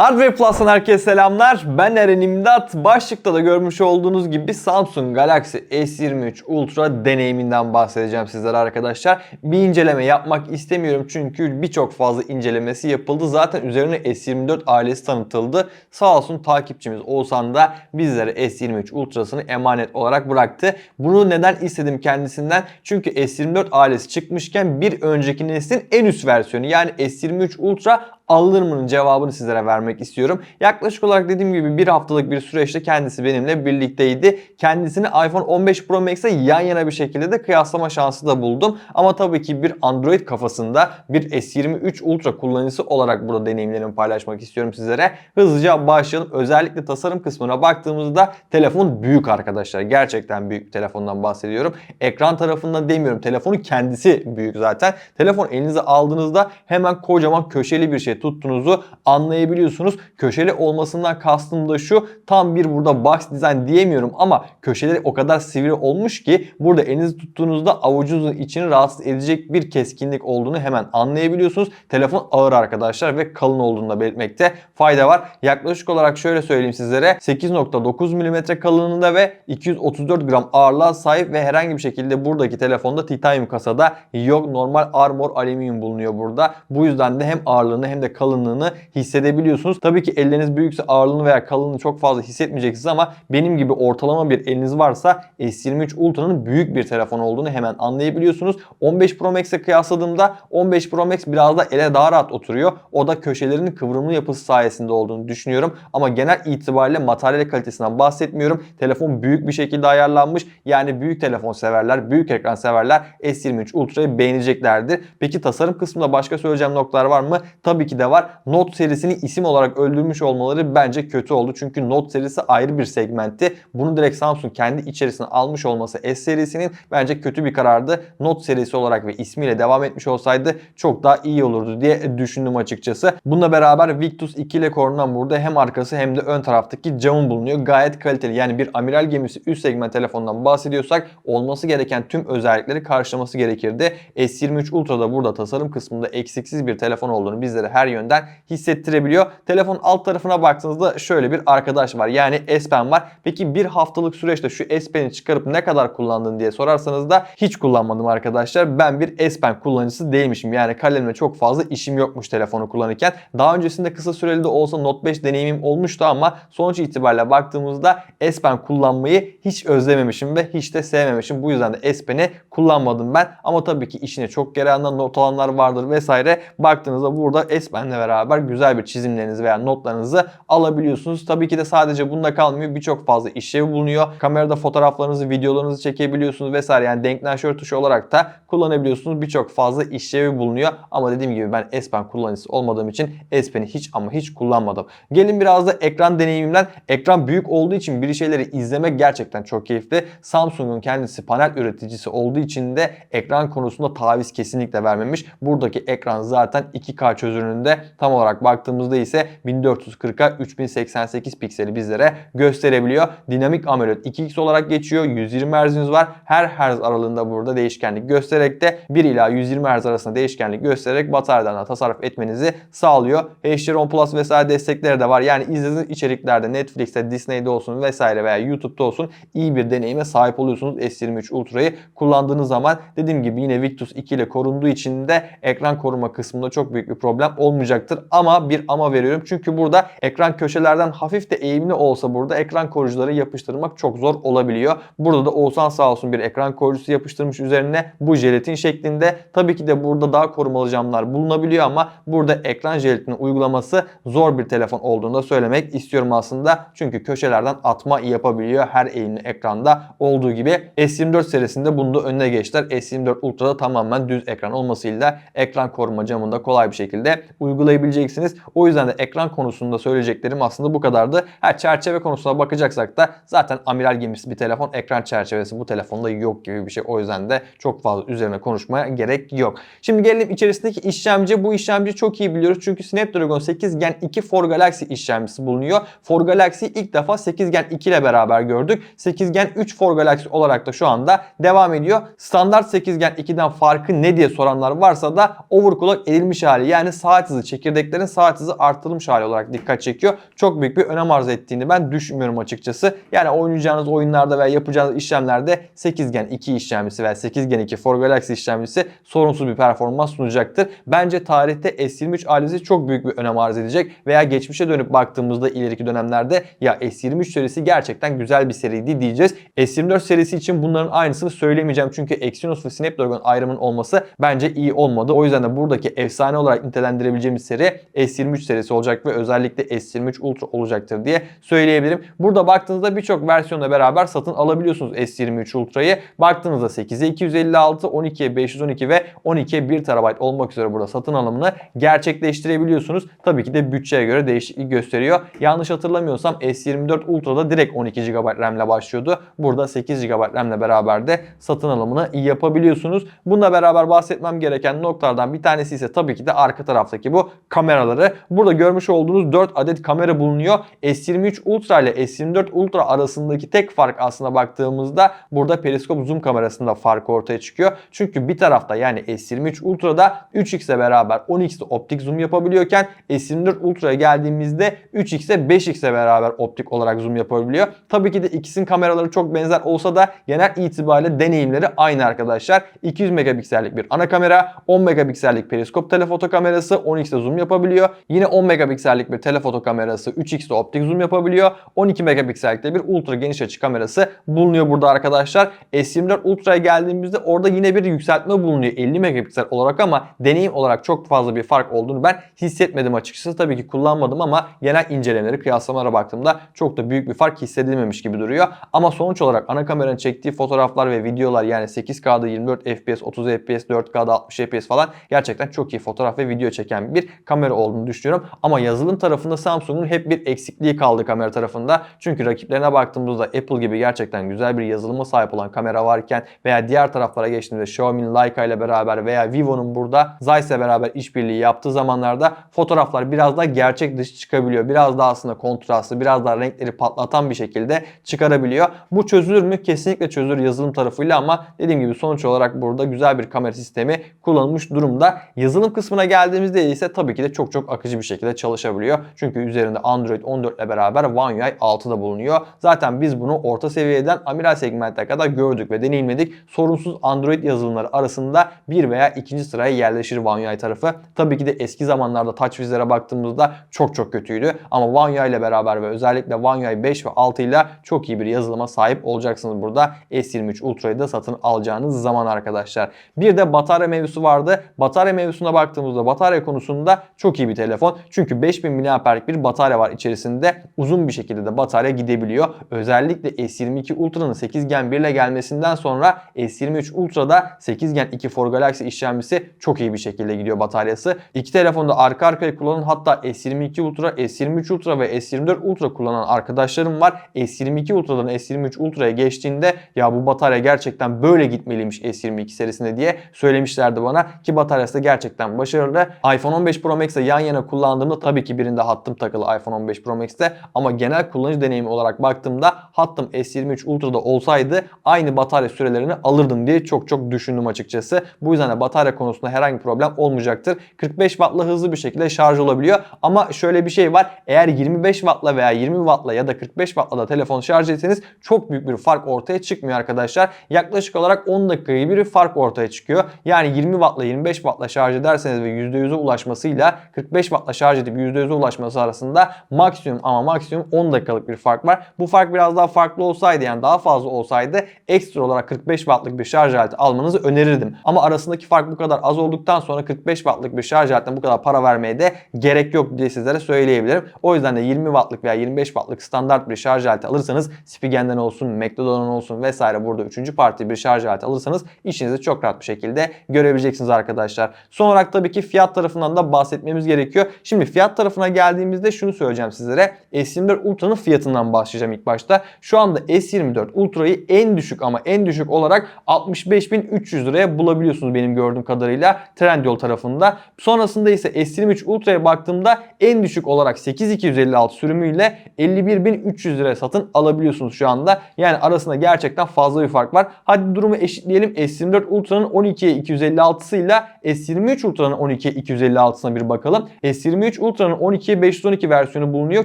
Hardware Plus'tan herkese selamlar. Ben Eren İmdat. Başlıkta da görmüş olduğunuz gibi Samsung Galaxy S23 Ultra deneyiminden bahsedeceğim sizlere arkadaşlar. Bir inceleme yapmak istemiyorum çünkü birçok fazla incelemesi yapıldı. Zaten üzerine S24 ailesi tanıtıldı. Sağ olsun takipçimiz Oğuzhan da bizlere S23 Ultra'sını emanet olarak bıraktı. Bunu neden istedim kendisinden? Çünkü S24 ailesi çıkmışken bir önceki neslin en üst versiyonu yani S23 Ultra alınır mı'nın cevabını sizlere vermek istiyorum. Yaklaşık olarak dediğim gibi bir haftalık bir süreçte kendisi benimle birlikteydi. Kendisini iPhone 15 Pro Max'e yan yana bir şekilde de kıyaslama şansı da buldum. Ama tabii ki bir Android kafasında bir S23 Ultra kullanıcısı olarak burada deneyimlerimi paylaşmak istiyorum sizlere. Hızlıca başlayalım. Özellikle tasarım kısmına baktığımızda telefon büyük arkadaşlar. Gerçekten büyük bir telefondan bahsediyorum. Ekran tarafından demiyorum. Telefonun kendisi büyük zaten. Telefon elinize aldığınızda hemen kocaman köşeli bir şey tuttuğunuzu anlayabiliyorsunuz. Köşeli olmasından kastım da şu tam bir burada box design diyemiyorum ama köşeleri o kadar sivri olmuş ki burada elinizi tuttuğunuzda avucunuzun içini rahatsız edecek bir keskinlik olduğunu hemen anlayabiliyorsunuz. Telefon ağır arkadaşlar ve kalın olduğunu da belirtmekte fayda var. Yaklaşık olarak şöyle söyleyeyim sizlere 8.9 mm kalınlığında ve 234 gram ağırlığa sahip ve herhangi bir şekilde buradaki telefonda titanyum kasada yok. Normal armor alüminyum bulunuyor burada. Bu yüzden de hem ağırlığını hem de kalınlığını hissedebiliyorsunuz. Tabii ki elleriniz büyükse ağırlığını veya kalınlığını çok fazla hissetmeyeceksiniz ama benim gibi ortalama bir eliniz varsa S23 Ultra'nın büyük bir telefon olduğunu hemen anlayabiliyorsunuz. 15 Pro Max'e kıyasladığımda 15 Pro Max biraz da ele daha rahat oturuyor. O da köşelerinin kıvrımlı yapısı sayesinde olduğunu düşünüyorum. Ama genel itibariyle materyal kalitesinden bahsetmiyorum. Telefon büyük bir şekilde ayarlanmış. Yani büyük telefon severler, büyük ekran severler S23 Ultra'yı beğeneceklerdir. Peki tasarım kısmında başka söyleyeceğim noktalar var mı? Tabii ki de var. Note serisini isim olarak öldürmüş olmaları bence kötü oldu. Çünkü Note serisi ayrı bir segmentti. Bunu direkt Samsung kendi içerisine almış olması S serisinin bence kötü bir karardı. Note serisi olarak ve ismiyle devam etmiş olsaydı çok daha iyi olurdu diye düşündüm açıkçası. Bununla beraber Victus 2 ile korunan burada hem arkası hem de ön taraftaki camın bulunuyor. Gayet kaliteli. Yani bir amiral gemisi üst segment telefondan bahsediyorsak olması gereken tüm özellikleri karşılaması gerekirdi. S23 Ultra'da burada tasarım kısmında eksiksiz bir telefon olduğunu bizlere her yönden hissettirebiliyor. Telefon alt tarafına baktığınızda şöyle bir arkadaş var. Yani S Pen var. Peki bir haftalık süreçte şu S Pen'i çıkarıp ne kadar kullandın diye sorarsanız da hiç kullanmadım arkadaşlar. Ben bir S Pen kullanıcısı değilmişim. Yani kalemle çok fazla işim yokmuş telefonu kullanırken. Daha öncesinde kısa süreli de olsa Note 5 deneyimim olmuştu ama sonuç itibariyle baktığımızda S Pen kullanmayı hiç özlememişim ve hiç de sevmemişim. Bu yüzden de S Pen'i kullanmadım ben. Ama tabii ki işine çok yararından not alanlar vardır vesaire. Baktığınızda burada S Pen'le beraber güzel bir çizimlerinizi veya notlarınızı alabiliyorsunuz. Tabii ki de sadece bunda kalmıyor. Birçok fazla işlevi bulunuyor. Kamerada fotoğraflarınızı, videolarınızı çekebiliyorsunuz vesaire. Yani denkleşör tuşu olarak da kullanabiliyorsunuz. Birçok fazla işlevi bulunuyor. Ama dediğim gibi ben S Pen kullanıcısı olmadığım için S Pen'i hiç ama hiç kullanmadım. Gelin biraz da ekran deneyimimden. Ekran büyük olduğu için bir şeyleri izlemek gerçekten çok keyifli. Samsung'un kendisi panel üreticisi olduğu için de ekran konusunda taviz kesinlikle vermemiş. Buradaki ekran zaten 2K çözünürlüğünde tam olarak baktığımızda ise 1440'a 3088 pikseli bizlere gösterebiliyor. Dinamik AMOLED 2X olarak geçiyor. 120 Hz'iniz var. Her Hz aralığında burada değişkenlik göstererek de 1 ila 120 Hz arasında değişkenlik göstererek bataryadan da tasarruf etmenizi sağlıyor. HDR10 Plus vesaire destekleri de var. Yani izlediğiniz içeriklerde Netflix'te, Disney'de olsun vesaire veya YouTube'da olsun iyi bir deneyime sahip oluyorsunuz S23 Ultra'yı kullandığınız zaman. Dediğim gibi yine Victus 2 ile korunduğu için de ekran koruma kısmında çok büyük bir problem olmayacaktır. Ama bir ama veriyorum. Çünkü burada ekran köşelerden hafif de eğimli olsa burada ekran koruyucuları yapıştırmak çok zor olabiliyor. Burada da Oğuzhan sağ olsun bir ekran koruyucusu yapıştırmış üzerine bu jelatin şeklinde. Tabii ki de burada daha korumalı camlar bulunabiliyor ama burada ekran jelatini uygulaması zor bir telefon olduğunu da söylemek istiyorum aslında. Çünkü köşelerden atma yapabiliyor her eğimli ekranda olduğu gibi. S24 serisinde bunu da önüne geçtiler. S24 Ultra'da tamamen düz ekran olmasıyla ekran koruma camında kolay bir şekilde uygulayabileceksiniz. O yüzden de ekran konusunda söyleyeceklerim aslında bu kadardı. Ha çerçeve konusuna bakacaksak da zaten amiral gemisi bir telefon ekran çerçevesi bu telefonda yok gibi bir şey. O yüzden de çok fazla üzerine konuşmaya gerek yok. Şimdi gelelim içerisindeki işlemci. Bu işlemci çok iyi biliyoruz çünkü Snapdragon 8 Gen 2 For Galaxy işlemcisi bulunuyor. For Galaxy ilk defa 8 Gen 2 ile beraber gördük. 8 Gen 3 For Galaxy olarak da şu anda devam ediyor. Standart 8 Gen 2'den farkı ne diye soranlar varsa da overclock edilmiş hali yani saat hızı çekirdeklerin saat hızı arttırılmış hali olarak dikkat çekiyor. Çok büyük bir önem arz ettiğini ben düşünmüyorum açıkçası. Yani oynayacağınız oyunlarda veya yapacağınız işlemlerde 8 Gen 2 işlemcisi veya 8 Gen 2 For Galaxy işlemcisi sorunsuz bir performans sunacaktır. Bence tarihte S23 ailesi çok büyük bir önem arz edecek veya geçmişe dönüp baktığımızda ileriki dönemlerde ya S23 serisi gerçekten güzel bir seriydi diyeceğiz. S24 serisi için bunların aynısını söylemeyeceğim çünkü Exynos ve Snapdragon ayrımının olması bence iyi olmadı. O yüzden de buradaki efsane olarak nitelendirebileceğimiz seri S23 serisi olacak ve özellikle S23 Ultra olacaktır diye söyleyebilirim. Burada baktığınızda birçok versiyonla beraber satın alabiliyorsunuz S23 Ultra'yı. Baktığınızda 8'e 256, 12'ye 512 ve 12'ye 1 TB olmak üzere burada satın alımını gerçekleştirebiliyorsunuz. Tabii ki de bütçeye göre değişiklik gösteriyor. Yanlış hatırlamıyorsam S24 Ultra'da direkt 12 GB RAM ile başlıyordu. Burada 8 GB RAM ile beraber de satın alımını yapabiliyorsunuz. Bununla beraber bahsetmem gereken noktalardan bir tanesi ise tabii ki de arka taraftaki bu kameraları. Burada görmüş olduğunuz 4 adet kamera bulunuyor. S23 Ultra ile S24 Ultra arasındaki tek fark aslında baktığımızda burada periskop zoom kamerasında fark ortaya çıkıyor. Çünkü bir tarafta yani S23 Ultra'da 3x ile beraber 10x'te optik zoom yapabiliyorken S24 Ultra'ya geldiğimizde 3x ile 5x ile beraber optik olarak zoom yapabiliyor. Tabii ki de ikisinin kameraları çok benzer olsa da genel itibariyle deneyimleri aynı arkadaşlar. 200 megapiksellik bir ana kamera, 10 megapiksellik periskop telefoto kamerası 10x'te zoom yapabiliyor. Yine 10 megapiksellik bir telefoto kamerası 3x'te optik zoom yapabiliyor. 12 megapiksellikte bir ultra geniş açı kamerası bulunuyor burada arkadaşlar. S24 Ultra'ya geldiğimizde orada yine bir yükseltme bulunuyor 50 megapiksel olarak ama deneyim olarak çok fazla bir fark olduğunu ben hissetmedim açıkçası. Tabii ki kullanmadım ama genel incelemeleri kıyaslamalara baktığımda çok da büyük bir fark hissedilmemiş gibi duruyor. Ama sonuç olarak ana kameranın çektiği fotoğraflar ve videolar yani 8K'da 24 FPS, 30 FPS, 4K'da 60 FPS falan gerçekten çok iyi fotoğraf ve video çeken bir kamera olduğunu düşünüyorum. Ama yazılım tarafında Samsung'un hep bir eksikliği kaldı kamera tarafında. Çünkü rakiplerine baktığımızda Apple gibi gerçekten güzel bir yazılıma sahip olan kamera varken veya diğer taraflara geçtiğimizde Xiaomi'nin Leica ile beraber veya Vivo'nun burada Zeiss ile beraber işbirliği yaptığı zamanlarda fotoğraflar biraz daha gerçek dışı çıkabiliyor. Biraz daha aslında kontrastlı, biraz daha renkleri patlatan bir şekilde çıkarabiliyor. Bu çözülür mü? Kesinlikle çözülür yazılım tarafıyla ama dediğim gibi sonuç olarak burada güzel bir kamera sistemi kullanılmış durumda. Yazılım kısmına geldiğimizde ise tabii ki de çok çok akıcı bir şekilde çalışabiliyor. Çünkü üzerinde Android 14 ile beraber One UI 6'da bulunuyor. Zaten biz bunu orta seviyeden amiral segmente kadar gördük ve deneyimledik. Sorunsuz Android yazılımları arasında bir veya ikinci sıraya yerleşir One UI tarafı. Tabii ki de eski zamanlarda touch wizlere baktığımızda çok çok kötüydü. Ama One UI ile beraber ve özellikle One UI 5 ve 6 ile çok iyi bir yazılıma sahip olacaksınız burada. S23 Ultra'yı da satın alacağınız zaman arkadaşlar. Bir de batarya mevzusu vardı. Batarya mevzusuna baktığımızda batarya konusunda çok iyi bir telefon. Çünkü 5000 mAh'lik bir batarya var içerisinde. Uzun bir şekilde de batarya gidebiliyor. Özellikle S22 Ultra'nın 8 Gen 1 ile gelmesinden sonra S23 Ultra'da 8 Gen 2 For Galaxy işlemcisi çok iyi bir şekilde gidiyor bataryası. İki telefonda arka arkaya kullanan hatta S22 Ultra, S23 Ultra ve S24 Ultra kullanan arkadaşlarım var. S22 Ultra'dan S23 Ultra'ya geçtiğinde ya bu batarya gerçekten böyle gitmeliymiş S22 serisinde diye söylemişlerdi bana ki bataryası da gerçekten başarılı. iPhone 15 Pro Max'e yan yana kullandığımda tabii ki birinde hattım takılı iPhone 15 Pro Max'te ama genel kullanıcı deneyimi olarak baktığımda hattım S23 Ultra'da olsaydı aynı batarya sürelerini alırdım diye çok çok düşündüm açıkçası. Bu yüzden de batarya konusunda herhangi bir problem olmayacaktır. 45 Watt'la hızlı bir şekilde şarj olabiliyor ama şöyle bir şey var. Eğer 25 Watt'la veya 20 Watt'la ya da 45 Watt'la da telefon şarj etseniz çok büyük bir fark ortaya çıkmıyor arkadaşlar. Yaklaşık olarak 10 dakika gibi bir fark ortaya çıkıyor. Yani 20 Watt'la 25 Watt'la şarj ederseniz ve %100'e ulaşmasıyla 45 Watt'la şarj edip %100'e ulaşması arasında maksimum ama maksimum 10 dakikalık bir fark var. Bu fark biraz daha farklı olsaydı yani daha fazla olsaydı ekstra olarak 45 Watt'lık bir şarj aleti almanızı önerirdim. Ama arasındaki fark bu kadar az olduktan sonra 45 Watt'lık bir şarj aletine bu kadar para vermeye de gerek yok diye sizlere söyleyebilirim. O yüzden de 20 Watt'lık veya 25 Watt'lık standart bir şarj aleti alırsanız Spigen'den olsun, McDonald'dan olsun vesaire burada 3. parti bir şarj aleti alırsanız işinizi çok rahat bir şekilde görebileceksiniz arkadaşlar. Son olarak tabii ki fiyat tarafından da bahsetmemiz gerekiyor. Şimdi fiyat tarafına geldiğimizde şunu söyleyeceğim sizlere. S24 Ultra'nın fiyatından başlayacağım ilk başta. Şu anda S24 Ultra'yı en düşük ama en düşük olarak 65.300 liraya bulabiliyorsunuz benim gördüğüm kadarıyla Trendyol tarafında. Sonrasında ise S23 Ultra'ya baktığımda en düşük olarak 8256 sürümüyle 51.300 liraya satın alabiliyorsunuz şu anda. Yani arasında gerçekten fazla bir fark var. Hadi durumu eşitleyelim. S24 Ultra'nın 12'ye 256'sı ile S23 Ultra'nın 12'ye 256'sına bir bakalım. S23 Ultra'nın 12'ye 512 versiyonu bulunuyor.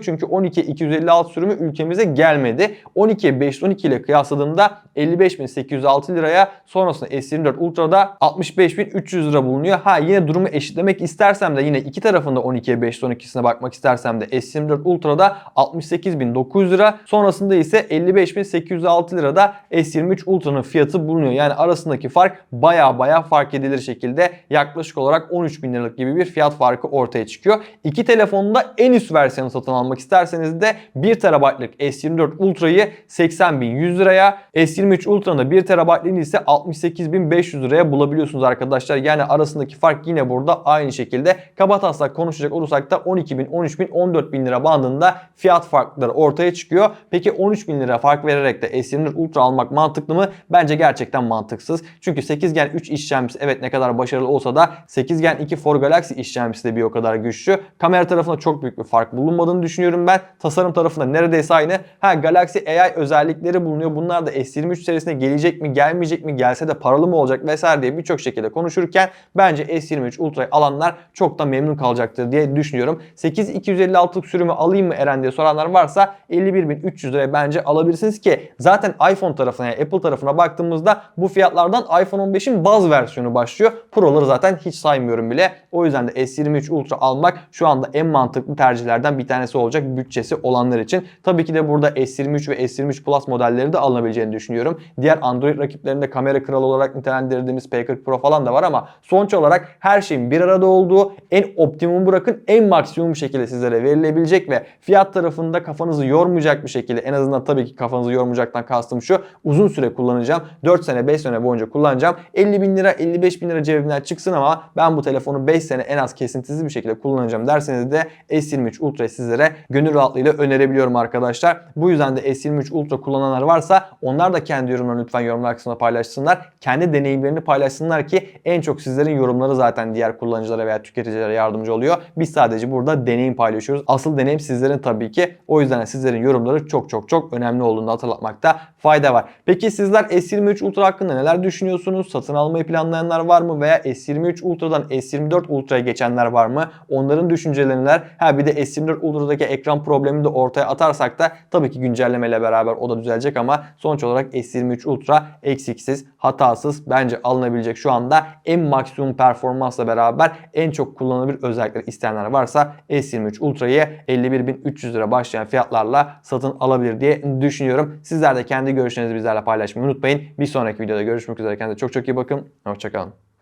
Çünkü 12'ye 256 sürümü ülkemize gelmedi. 12'ye 512 ile kıyasladığımda 55.806 liraya sonrasında S24 Ultra'da 65.300 lira bulunuyor. Ha yine durumu eşitlemek istersem de yine iki tarafında 12'ye 512'sine bakmak istersem de S24 Ultra'da 68.900 lira sonrasında ise 55.806 lirada S23 Ultra'nın fiyatı bulunuyor. Yani arasındaki fark baya baya fark edilir şekilde yaklaşık olarak 13.000 liralık gibi bir fiyat farkı ortaya çıkıyor. İki telefonda en üst versiyonu satın almak isterseniz de 1 TB'lık S24 Ultra'yı 80.100 liraya, S23 Ultra'nın da 1 TB'lığını ise 68.500 liraya bulabiliyorsunuz arkadaşlar. Yani arasındaki fark yine burada aynı şekilde. Kaba taslak konuşacak olursak da 12.000, 13.000, 14.000 lira bandında fiyat farkları ortaya çıkıyor. Peki 13.000 lira fark vererek de S24 Ultra almak mantıklı mı? Bence gerçekten mantıksız. Çünkü 8 Gen 3 işlemcisi evet ne kadar başarılı olsa da 8 Gen 2 For Galaxy işlemcisi de bir o kadar güçlü. Kamera tarafında çok büyük bir fark bulunmadığını düşünüyorum ben. Tasarım tarafında neredeyse aynı. Ha Galaxy AI özellikleri bulunuyor. Bunlar da S23 serisine gelecek mi, gelmeyecek mi, gelse de paralı mı olacak vesaire diye birçok şekilde konuşurken bence S23 Ultra'yı alanlar çok da memnun kalacaktır diye düşünüyorum. 8256'lık sürümü alayım mı Eren diye soranlar varsa 51.300 liraya bence alabilirsiniz ki zaten iPhone tarafına yani Apple tarafına baktığımızda bu fiyatlardan iPhone 15'in baz versiyonu başlıyor. Pro'ları zaten hiç saymıyorum bile. O yüzden de S23 Ultra almak şu anda en mantıklı tercihlerden bir tanesi olacak bütçesi olanlar için. Tabii ki de burada S23 ve S23 Plus modelleri de alınabileceğini düşünüyorum. Diğer Android rakiplerinde kamera kralı olarak nitelendirdiğimiz P40 Pro falan da var ama sonuç olarak her şeyin bir arada olduğu en optimum bırakın en maksimum şekilde sizlere verilebilecek ve fiyat tarafında kafanızı yormayacak bir şekilde en azından tabii ki kafanızı yormayacaktan kastım şu uzun süre kullanacağım. 4 sene 5 sene boyunca kullanacağım. 50 bin lira 55 bin lira cebimden çıksın ama ben bu telefonu 5 sene en az kesintisiz bir şekilde kullanacağım derseniz de S23 Ultra'yı sizlere gönül rahatlığıyla önerebiliyorum arkadaşlar. Bu yüzden de S23 Ultra kullananlar varsa onlar da kendi yorumlarını lütfen yorumlar kısmına paylaşsınlar. Kendi deneyimlerini paylaşsınlar ki en çok sizlerin yorumları zaten diğer kullanıcılara veya tüketicilere yardımcı oluyor. Biz sadece burada deneyim paylaşıyoruz. Asıl deneyim sizlerin tabii ki. O yüzden de sizlerin yorumları çok çok çok önemli olduğunu hatırlatmakta fayda var. Peki sizler S23 Ultra hakkında neler düşünüyorsunuz? Satın almayı planlayanlar var mı? Veya S23 Ultra'dan S24 Ultra'ya geçenler var mı? Onların düşünceleri neler? Ha bir de S24 Ultra'daki ekran problemini de ortaya atarsak da tabii ki güncellemeyle beraber o da düzelecek ama sonuç olarak S23 Ultra eksiksiz, hatasız bence alınabilecek şu anda en maksimum performansla beraber en çok kullanılabilir özellikler isteyenler varsa S23 Ultra'yı 51.300 lira başlayan fiyatlarla satın alabilir diye düşünüyorum. Sizler de kendi görüşlerinizi bizlerle paylaşmayı unutmayın. Bir sonraki videoda görüşmek üzere. Kendinize çok çok iyi bakın. Hoşçakalın.